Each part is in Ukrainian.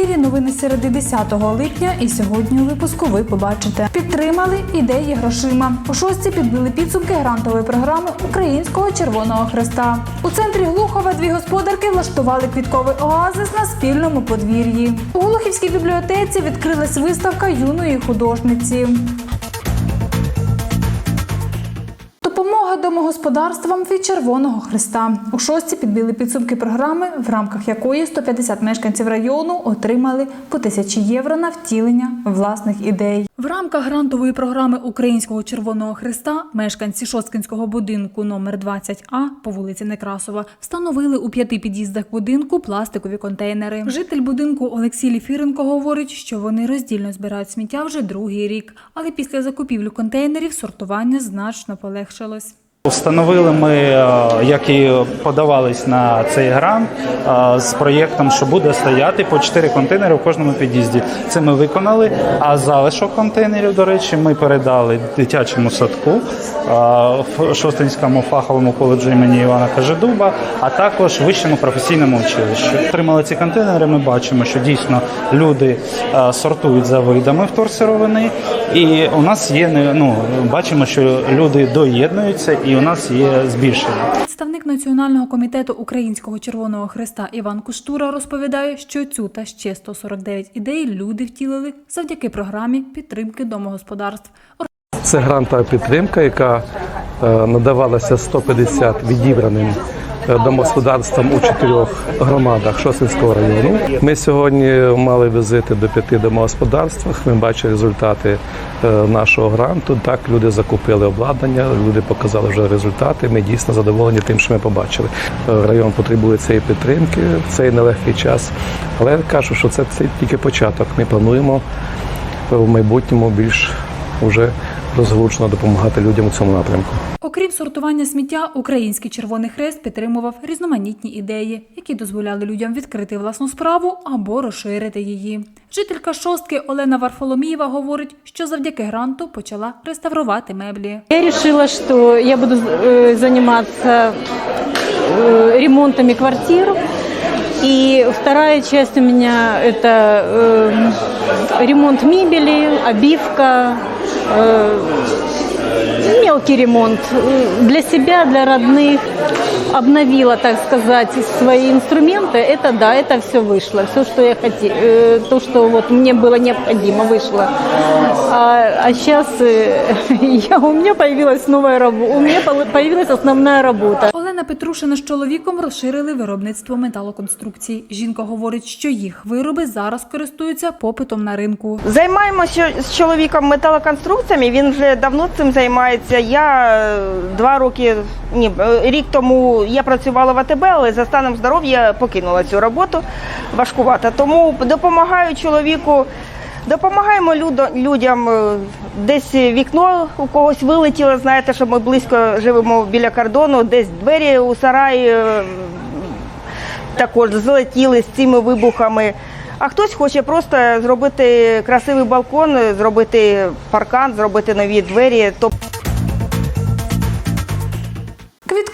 подвір'ї. Новини середи 10 липня. І сьогодні у випуску ви побачите. Підтримали ідеї грошима. У шостці підбили підсумки грантової програми Українського Червоного Хреста. У центрі Глухова дві господарки влаштували квітковий оазис на спільному подвір'ї. У Глухівській бібліотеці відкрилась виставка юної художниці. Домогосподарствам від Червоного Христа. У шостці підбили підсумки програми, в рамках якої 150 мешканців району отримали по тисячі євро на втілення власних ідей. В рамках грантової програми Українського Червоного Христа мешканці Шосткинського будинку номер 20А по вулиці Некрасова встановили у п'яти під'їздах будинку пластикові контейнери. Житель будинку Олексій Ліфіренко говорить, що вони роздільно збирають сміття вже другий рік, але після закупівлі контейнерів сортування значно полегшилось. Встановили ми, е, як і подавались на цей грант е, з проєктом, що буде стояти по 4 контейнери в кожному під'їзді. Це ми виконали. А залишок контейнерів, до речі, ми передали дитячому садку е, в Шостинському фаховому коледжу імені Івана Кажедуба, а також вищому професійному училищі. Отримали ці контейнери. Ми бачимо, що дійсно люди сортують за видами вторсировини, і у нас є ну бачимо, що люди доєднуються, і у нас є збільшення. Представник Національного комітету Українського Червоного Хреста Іван Куштура розповідає, що цю та ще 149 ідей люди втілили завдяки програмі підтримки домогосподарств. Це грантова підтримка, яка е, надавалася 150 відібраним домогосподарствам у чотирьох громадах Шосинського району. Ми сьогодні мали візити до п'яти домогосподарств. Ми бачили результати е, нашого гранту. Так, люди закупили обладнання, люди показали вже результати. Ми дійсно задоволені тим, що ми побачили. Е, Район потребує цієї підтримки в цей нелегкий час. Але я кажу, що це, це тільки початок. Ми плануємо в майбутньому більш вже розгручено допомагати людям у цьому напрямку. Окрім сортування сміття, Український Червоний Хрест підтримував різноманітні ідеї, які дозволяли людям відкрити власну справу або розширити її. Жителька шостки Олена Варфоломієва говорить, що завдяки гранту почала реставрувати меблі. Я решила, что я буду э, заниматься э, ремонтами квартир. И вторая часть у меня это э, ремонт мебели, обивка, э, мелкий ремонт э, для себя, для родных. Обновила, так сказать, свои инструменты. Это да, это все вышло. Все, что я хотела, то, что вот мне было необходимо, вышло. А, сейчас я, у меня появилась новая работа, у меня появилась основная работа. Олена Петрушина з чоловіком розширили виробництво металоконструкцій. Жінка говорить, що їх вироби зараз користуються попитом на ринку. Займаємося з чоловіком металоконструкціями. Він вже давно цим займається. Я е, два роки, ні, е, рік тому я працювала в АТБ, але за станом здоров'я покинула цю роботу важкувато. Тому допомагаю чоловіку. Допомагаємо людям е, десь вікно у когось вилетіло. Знаєте, що ми близько живемо біля кордону, десь двері у сараї е, також злетіли з цими вибухами. А хтось хоче просто зробити красивий балкон, зробити паркан, зробити нові двері. Тобто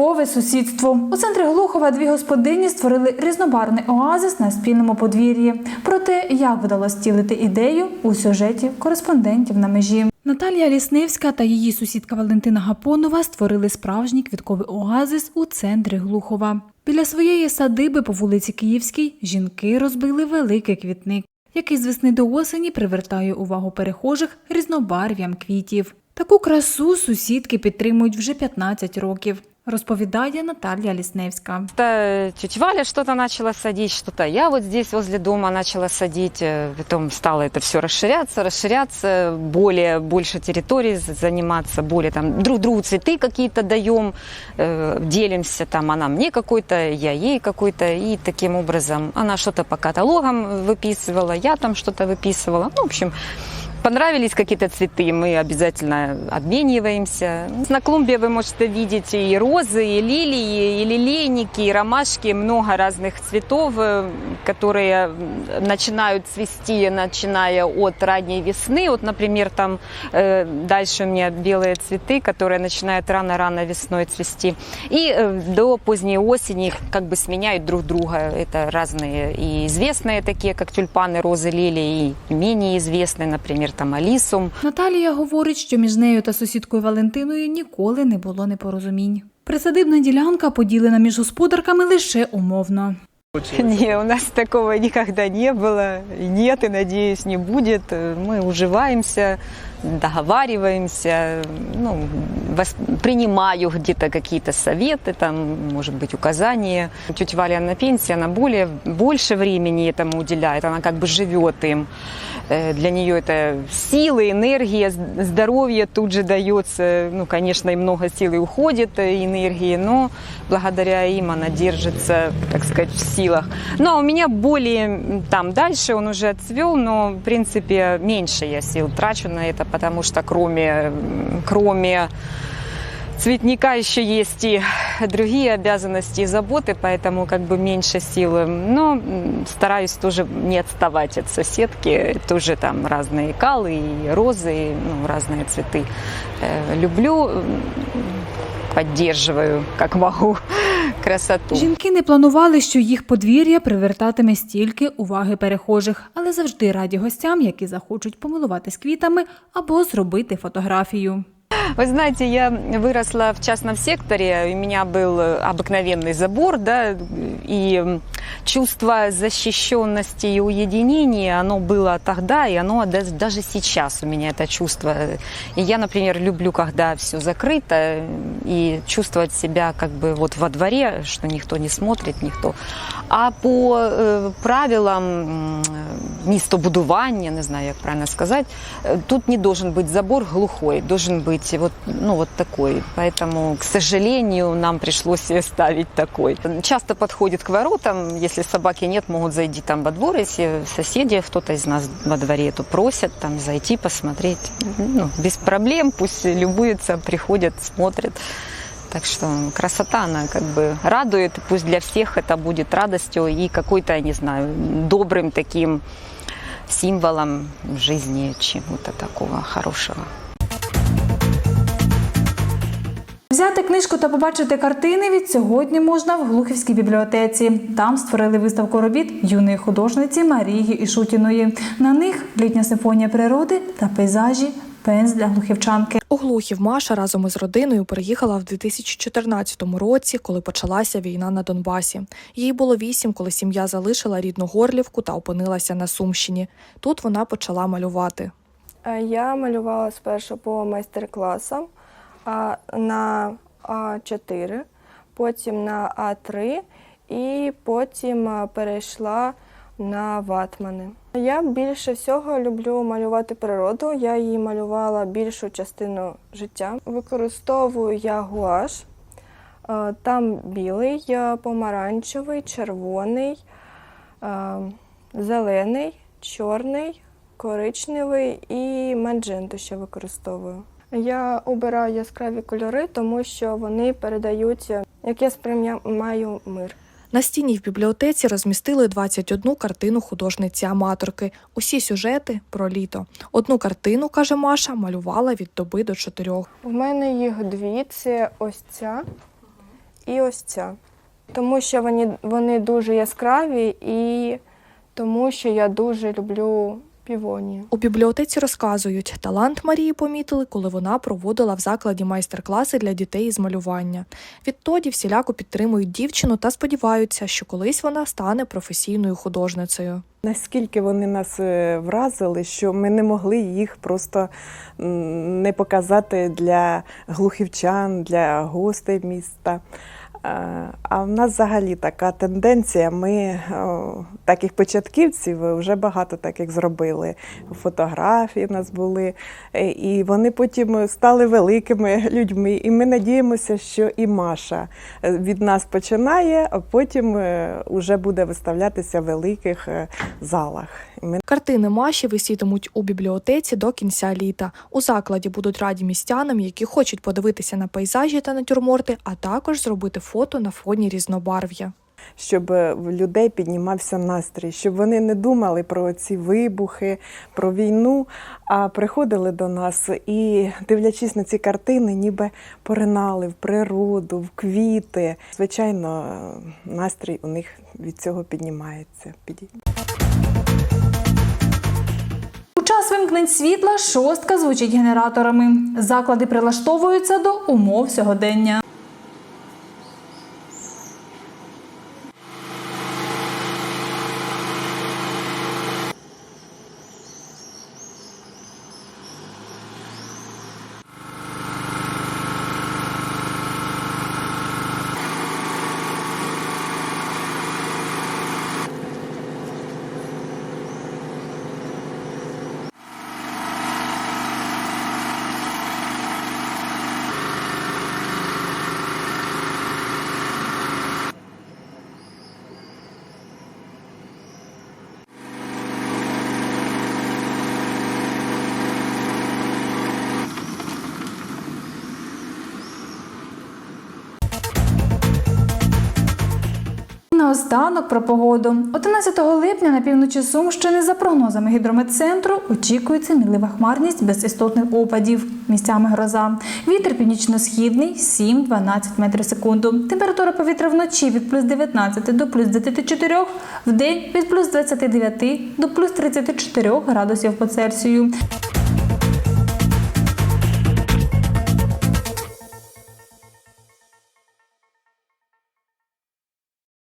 Квіткове сусідство у центрі Глухова дві господині створили різнобарний оазис на спільному подвір'ї. Про те, як вдалося втілити ідею у сюжеті кореспондентів на межі. Наталія Лісневська та її сусідка Валентина Гапонова створили справжній квітковий оазис у центрі Глухова. Біля своєї садиби по вулиці Київській жінки розбили великий квітник, який з весни до осені привертає увагу перехожих різнобарв'ям квітів. Таку красу сусідки підтримують вже 15 років, розповідає Наталія Лісневська. Это тетя Валя что-то начала садить, что-то я вот здесь возле дома начала садить. э, Потом стало это все расширяться, расширяться, более, больше территорий за- заниматься, более там друг другу цветы какие-то даем, э, делимся, там она мне какой-то, я ей какой-то, и таким образом она что-то по каталогам выписывала, я там что-то выписывала. Ну, в общем, понравились какие-то цветы, мы обязательно обмениваемся. На клумбе вы можете видеть и розы, и лилии, и лилейники, и ромашки, много разных цветов, э, которые начинают цвести, начиная от ранней весны. Вот, например, там э, дальше у меня белые цветы, которые начинают рано-рано весной цвести. И э, до поздней осени их как бы сменяют друг друга. Это разные и известные такие, как тюльпаны, розы, лилии, и менее известные, например, там алисум. Наталія говорить, що між нею та сусідкою Валентиною ніколи не було непорозумінь. Присадибна ділянка поділена між господарками лише умовно. Не, у нас такого никогда не было, Ні, нет, и, надеюсь, не будет. Мы уживаемся, договариваемся, ну, принимаю где-то какие-то советы, там, может быть, указания. Тетя Валя на пенсии, она более, больше времени этому уделяет, она как бы живет им. Э, Для нее это силы, энергия, здоровье тут же дается. Ну, конечно, и много сил и уходит, э, энергии, но благодаря им она держится, так сказать, в силах. Ну, а у меня более там дальше он уже отцвел, но, в принципе, меньше я сил трачу на это, потому что кроме, м, кроме цветника еще есть и другие обязанности и заботы, поэтому как бы меньше силы. Но м, стараюсь тоже не отставать от соседки. Тоже там разные калы и розы, и, ну, разные цветы. Э, Люблю, м, поддерживаю, как могу, красоту. Жінки не планували, що їх подвір'я привертатиме стільки уваги перехожих, але завжди раді гостям, які захочуть помилуватись квітами або зробити фотографію. Вы знаете, я выросла в частном секторе, у меня был э, обыкновенный забор, да, и м, чувство защищенности и уединения, оно было тогда, и оно да- даже сейчас у меня это чувство. И я, например, люблю, когда все закрыто, э, и чувствовать себя как бы вот во дворе, что никто не смотрит, никто. А по э, правилам м, містобудування, не знаю, як правильно сказать, э, тут не должен быть забор глухой, должен быть вот, ну, вот такой. Поэтому, к сожалению, нам пришлось ставить такой. Часто подходит к воротам, если собаки нет, могут зайти там во двор, если соседи, кто-то из нас во дворе, то просят там зайти, посмотреть. Ну, без проблем, пусть любуются, приходят, смотрят. Так что красота, она как бы радует, пусть для всех это будет радостью и какой-то, не знаю, добрым таким символом жизни, чего-то такого хорошего. Взяти книжку та побачити картини від сьогодні можна в Глухівській бібліотеці. Там створили виставку робіт юної художниці Марії Ішутіної. На них літня симфонія природи та пейзажі пенз для глухівчанки. У Глухів Маша разом із родиною переїхала в 2014 році, коли почалася війна на Донбасі. Їй було вісім, коли сім'я залишила рідну Горлівку та опинилася на Сумщині. Тут вона почала малювати. Е, Я малювала спершу по майстер-класам на А4, потім на А3 і потім перейшла на ватмани. Я більше всього люблю малювати природу. Я її малювала більшу частину життя. Використовую я гуаш. Е, Там білий, помаранчевий, червоний, е, зелений, чорний, коричневий і мандженту ще використовую. Я обираю яскраві кольори, тому що вони передають, як я сприймаю мир. На стіні в бібліотеці розмістили 21 картину художниці-аматорки. Усі сюжети про літо. Одну картину, каже Маша, малювала від доби до чотирьох. У мене їх дві: це ось ця і ось ця. Тому що вони, вони дуже яскраві і тому що я дуже люблю півонію. У бібліотеці розказують, талант Марії помітили, коли вона проводила в закладі майстер-класи для дітей із малювання. Відтоді всіляко підтримують дівчину та сподіваються, що колись вона стане професійною художницею. Наскільки вони нас е, вразили, що ми не могли їх просто не показати для глухівчан, для гостей міста. Е, А в нас взагалі така тенденція. Ми о, таких початківців вже багато таких зробили. Фотографії в нас були, е, і вони потім стали великими людьми. І ми надіємося, що і Маша е, від нас починає, а потім вже буде виставлятися в великих е, залах. Ми Картини Маші висітимуть у бібліотеці до кінця літа. У закладі будуть раді містянам, які хочуть подивитися на пейзажі та натюрморти, а також зробити фото на фоні різнобарв'я. щоб е, в людей піднімався настрій, щоб вони не думали про ці вибухи, про війну, а приходили до нас і, дивлячись на ці картини, ніби поринали в природу, в квіти. Звичайно, е, настрій у них від цього піднімається. У час вимкнень світла шостка звучить генераторами. Заклади прилаштовуються до умов сьогодення. Наостанок про погоду. 11 липня на півночі Сумщини за прогнозами гідрометцентру очікується мінлива хмарність без істотних опадів. Місцями гроза. Вітер північно-східний 7-12 метрів секунду. Температура повітря вночі від плюс 19 до плюс 24, в день від плюс 29 до плюс 34 градусів по Цельсію.